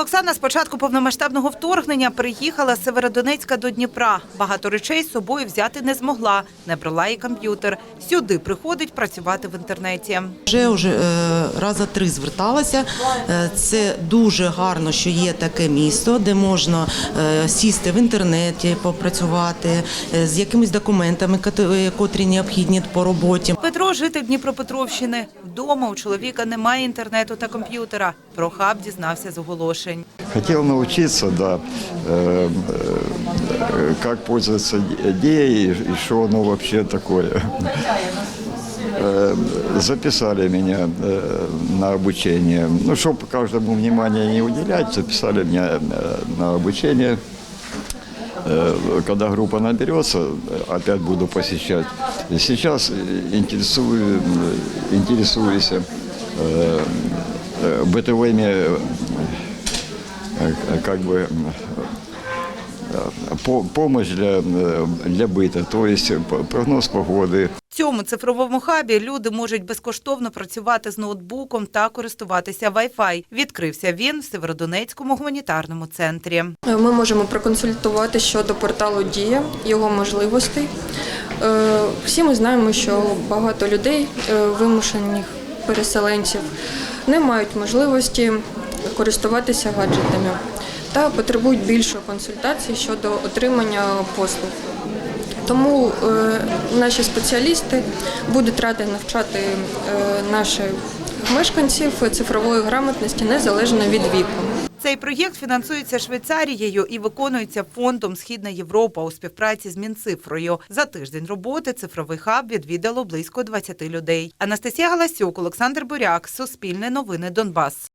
Оксана з початку повномасштабного вторгнення приїхала з Северодонецька до Дніпра. Багато речей з собою взяти не змогла. Не брала і комп'ютер. Сюди приходить працювати в інтернеті. Вже вже е, раза три зверталася. Е, Це дуже гарно, що є таке місто, де можна е, сісти в інтернеті, попрацювати з якимись документами, котрі необхідні по роботі. Петро житель Дніпропетровщини. Вдома у чоловіка немає інтернету та комп'ютера. Про хаб дізнався з оголошень. Хотел научиться, да, э, э, как пользоваться идеей и что оно вообще такое. Э, Записали меня э, на обучение. Ну, чтобы каждому внимания не уделять, записали меня э, на обучение. Э, Когда группа наберется, опять буду посещать. Сейчас интересую, интересуюсь бытовыми как бы э, по- помощь для, э, для быта, то есть э, п- прогноз погоды, В цьому цифровому хабі люди можуть безкоштовно працювати з ноутбуком та користуватися Wi-Fi. Відкрився він в Северодонецькому гуманітарному центрі. Ми можемо проконсультувати щодо порталу Дія, його можливостей. Е, Всі ми знаємо, що багато людей, е, вимушених переселенців, не мають можливості користуватися гаджетами та потребують більшої консультації щодо отримання послуг. Тому е, наші спеціалісти будуть раді навчати е, наших мешканців цифрової грамотності незалежно від віку. Цей проєкт фінансується Швейцарією і виконується фондом Східна Європа у співпраці з Мінцифрою. За тиждень роботи цифровий хаб відвідало близько 20 людей. Анастасія Галасюк, Олександр Буряк, Суспільне новини Донбас.